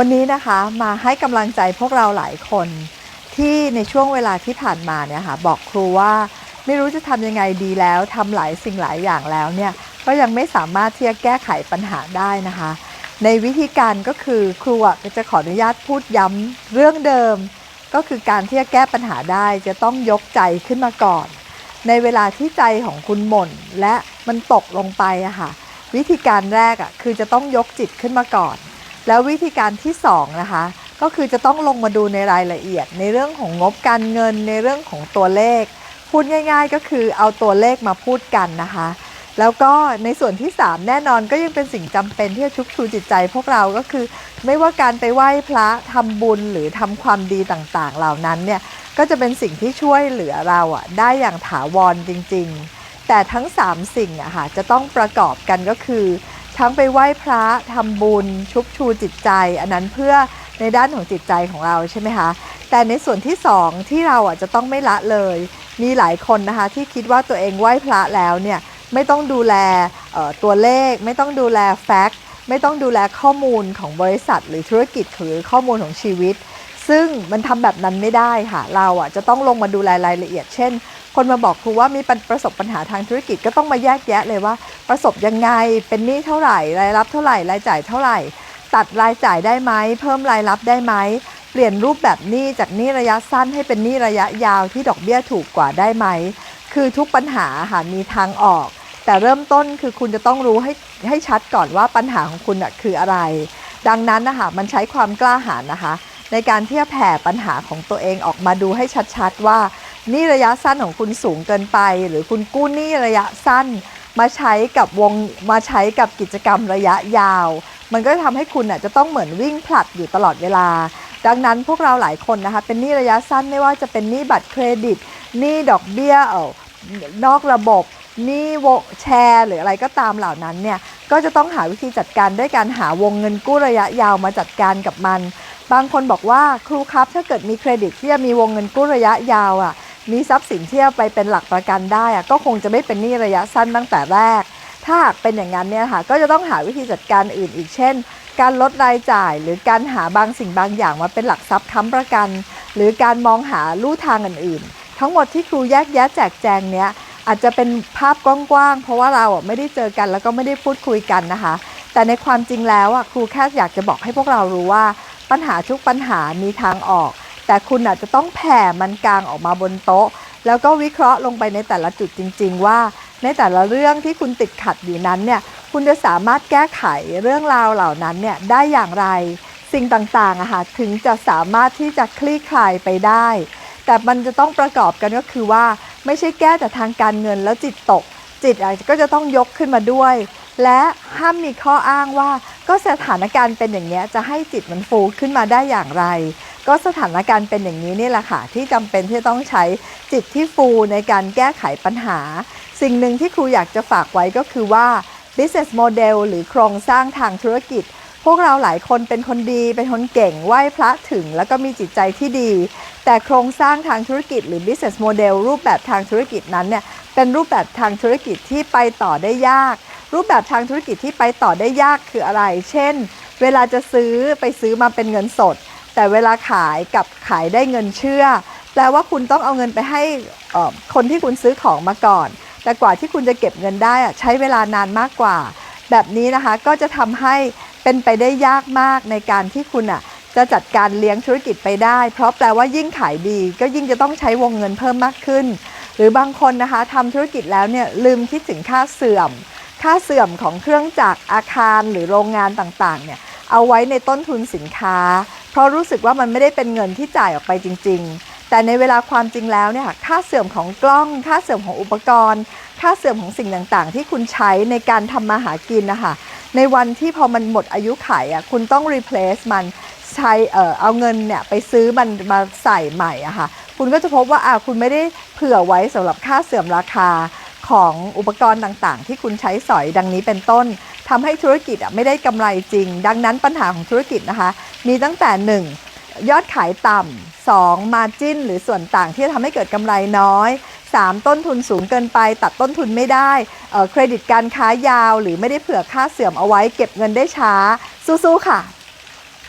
วันนี้นะคะมาให้กำลังใจพวกเราหลายคน ที่ในช่วงเวลาที่ผ่านมาเนี่ยค่ะบอกครูว่าไม่รู้จะทำยังไงดีแล้วทำหลายสิ่งหลายอย่างแล้วเนี่ยก็ยังไม่สามารถที่จะแก้ไขปัญหาได้นะคะ ในวิธีการก็คือครูอะจะขออนุญาตพูดย้ำเรื่องเดิม ก็คือการที่จะแก้ปัญหาได้จะต้องยกใจขึ้นมาก่อน ในเวลาที่ใจของคุณหม่นและมันตกลงไปอะค่ะวิธีการแรกอะคือจะต้องยกจิตขึ้นมาก่อน แล้ววิธีการที่สองนะคะก็คือจะต้องลงมาดูในรายละเอียด ในเรื่องของงบการเงินในเรื่องของตัวเลข พูดง่าย ๆ ก็คือเอาตัวเลขมาพูดกันนะคะ แล้วก็ในส่วนที่ 3 แน่นอนก็ยังเป็นสิ่งจำเป็นที่จะชุบชูจิตใจ พวกเราก็คือ ไม่ว่าการไปไหว้พระทำบุญหรือทำความดีต่างๆ เหล่านั้นเนี่ยก็จะเป็นสิ่งที่ช่วยเหลือเราอะได้อย่างถาวรจริง ๆ แต่ทั้ง 3 สิ่งอะค่ะจะต้องประกอบกันก็คือ ทั้งไปไหว้พระทำบุญ ชุบชูจิตใจ อันนั้นเพื่อในด้านของจิตใจของเราใช่ไหมคะแต่ในส่วนที่2ที่เราอะจะต้องไม่ละเลย มีหลายคนนะคะที่คิดว่าตัวเองไหว้พระแล้วเนี่ยไม่ต้องดูแลตัวเลข ไม่ต้องดูแลแฟกต์ไม่ต้องดูแลข้อมูลของบริษัท หรือธุรกิจหรือข้อมูลของชีวิต ซึ่งมันทำแบบนั้นไม่ได้ค่ะเราอะจะต้องลงมาดูแลรายละเอียด เช่น คนมาบอกครูว่ามีปประสบปัญหาทางธุรกิจก็ต้องมาแยกแยะเลยว่า ประสบยังไงเป็นหนี้เท่าไหร่รายรับเท่าไหร่รายจ่ายเท่าไหร่ ตัดรายจ่ายได้ไหมเพิ่มรายรับได้ไหมเปลี่ยนรูปแบบหนี้จากหนี้ระยะสั้นให้เป็นหนี้ระยะยาวที่ดอกเบี้ยถูกกว่าได้ไหมคือทุกปัญหาค่ะมีทางออก แต่เริ่มต้นคือคุณจะต้องรู้ให้ให้ชัดก่อนว่าปัญหาของคุณคืออะไร ดังนั้นนะคะมันใช้ความกล้าหาญนะคะ ในการที่จะแผ่ปัญหาของตัวเองออกมาดูให้ชัดๆว่า หนี่ระยะสั้นของคุณสูงเกินไป หรือคุณกู้หนี้ระยะสั้น มาใช้กับวงมาใช้กับกิจกรรมระยะยาว มันก็จะทำให้คุณน่ะจะต้องเหมือนวิ่งผลัดอยู่ตลอดเวลา ดังนั้นพวกเราหลายคนนะคะเป็นหนี้ระยะสั้นไม่ว่าจะเป็นหนี้บัตรเครดิตหนี้ดอกเบี้ยเออนอกระบบหนี้วงแชร์ หรืออะไรก็ตามเหล่านั้นเนี่ยก็จะต้องหาวิธีจัดการด้วยการหาวงเงินกู้ระยะยาวมาจัดการกับมัน บางคนบอกว่าครูครับถ้าเกิดมีเครดิตที่จะมีวงเงินกู้ระยะยาวอะ มีทรัพย์สินที่จะไปเป็นหลักประกันได้อะก็คงจะไม่เป็นหนี้ระยะสั้นตั้งแต่แรก ถ้าหากเป็นอย่างนั้นเนี่ยค่ะก็จะต้องหาวิธีจัดการอื่นอีกเช่น การลดรายจ่าย หรือการหาบางสิ่งบางอย่างมาเป็นหลักทรัพย์ค้ำประกัน หรือการมองหาลู่ทางอื่นๆ ทั้งหมดที่ครูแยกแยะแจกแจงเนี้ยอาจจะเป็นภาพกว้างๆ เพราะว่าเราไม่ได้เจอกันแล้วก็ไม่ได้พูดคุยกันนะคะ แต่ในความจริงแล้วครูแค่อยากจะบอกให้พวกเรารู้ว่า ปัญหาทุกปัญหามีทางออก แต่คุณอาจจะต้องแผ่มันกลางออกมาบนโต๊ะ แล้วก็วิเคราะห์ลงไปในแต่ละจุดจริง ๆ ว่า ในแต่ละเรื่องที่คุณติดขัดอยู่นั้นเนี่ยคุณจะสามารถแก้ไขเรื่องราวเหล่านั้นเนี่ยได้อย่างไร สิ่งต่างๆอะค่ะถึงจะสามารถที่จะคลี่คลายไปได้ แต่มันจะต้องประกอบกันก็คือว่า ไม่ใช่แก้แต่ทางการเงินแล้วจิตตก จิตอาจก็จะต้องยกขึ้นมาด้วย และห้ามมีข้ออ้างว่า ก็สถานการณ์เป็นอย่างนี้ยจะให้จิตมันฟูขึ้นมาได้อย่างไร ก็สถานการณ์เป็นอย่างนี้นี่แหละค่ะ ที่จำเป็นที่ต้องใช้จิตที่ฟูในการแก้ไขปัญหา สิ่งหนึ่งที่ครูอยากจะฝากไว้ก็คือว่า business model หรือโครงสร้างทางธุรกิจ พวกเราหลายคนเป็นคนดีเป็นคนเก่งไหว้พระถึง แล้วก็มีจิตใจที่ดี แต่โครงสร้างทางธุรกิจ หรือ business model รูปแบบทางธุรกิจนั้นเนี่ยเป็นรูปแบบทางธุรกิจที่ไปต่อได้ยาก รูปแบบทางธุรกิจที่ไปต่อได้ยากคืออะไร เช่น เวลาจะซื้อไปซื้อมาเป็นเงินสด แต่เวลาขายกับขายได้เงินเชื่อ แปลว่าคุณต้องเอาเงินไปให้คนที่คุณซื้อของมาก่อน แต่กว่าที่คุณจะเก็บเงินได้ใช้เวลานานมากกว่า แบบนี้นะคะก็จะทำให้เป็นไปได้ยากมากในการที่คุณอะจะจัดการเลี้ยงธุรกิจไปได้ เพราะแปลว่ายิ่งขายดี ก็ยิ่งจะต้องใช้วงเงินเพิ่มมากขึ้น หรือบางคนนะคะทำธุรกิจแล้วเนี่ยลืมคิดถึงค่าเสื่อม ค่าเสื่อมของเครื่องจักรอาคารหรือโรงงานต่างๆเนี่ยเอาไว้ในต้นทุนสินค้า เพราะรู้สึกว่ามันไม่ได้เป็นเงินที่จ่ายออกไปจริง ๆ แต่ในเวลาความจริงแล้วเนี่ยค่ะค่าเสื่อมของกล้อง ค่าเสื่อมของอุปกรณ์ ค่าเสื่อมของสิ่งต่างๆ ที่คุณใช้ในการทำมาหากินนะคะในวันที่พอมันหมดอายุไขอะคุณต้อง replace มันใช้เอ่อเอาเงินเนี่ยไปซื้อมันมาใส่ใหม่อะค่ะคุณก็จะพบว่าอ่าคุณไม่ได้เผื่อไว้สำหรับค่าเสื่อมราคา ของอุปกรณ์ต่างๆ ที่คุณใช้สอยดังนี้เป็นต้นทำให้ธุรกิจอะไม่ได้กำไรจริง ดังนั้นปัญหาของธุรกิจนะคะ มีตั้งแต่ 1. ยอดขายต่ำ 2. มาจิ้นหรือส่วนต่างที่จะทำให้เกิดกำไรน้อย 3. ต้นทุนสูงเกินไป ตัดต้นทุนไม่ได้เครดิตการค้ายาว หรือไม่ได้เผื่อค่าเสื่อมเอาไว้ เก็บเงินได้ช้า สู้ๆค่ะ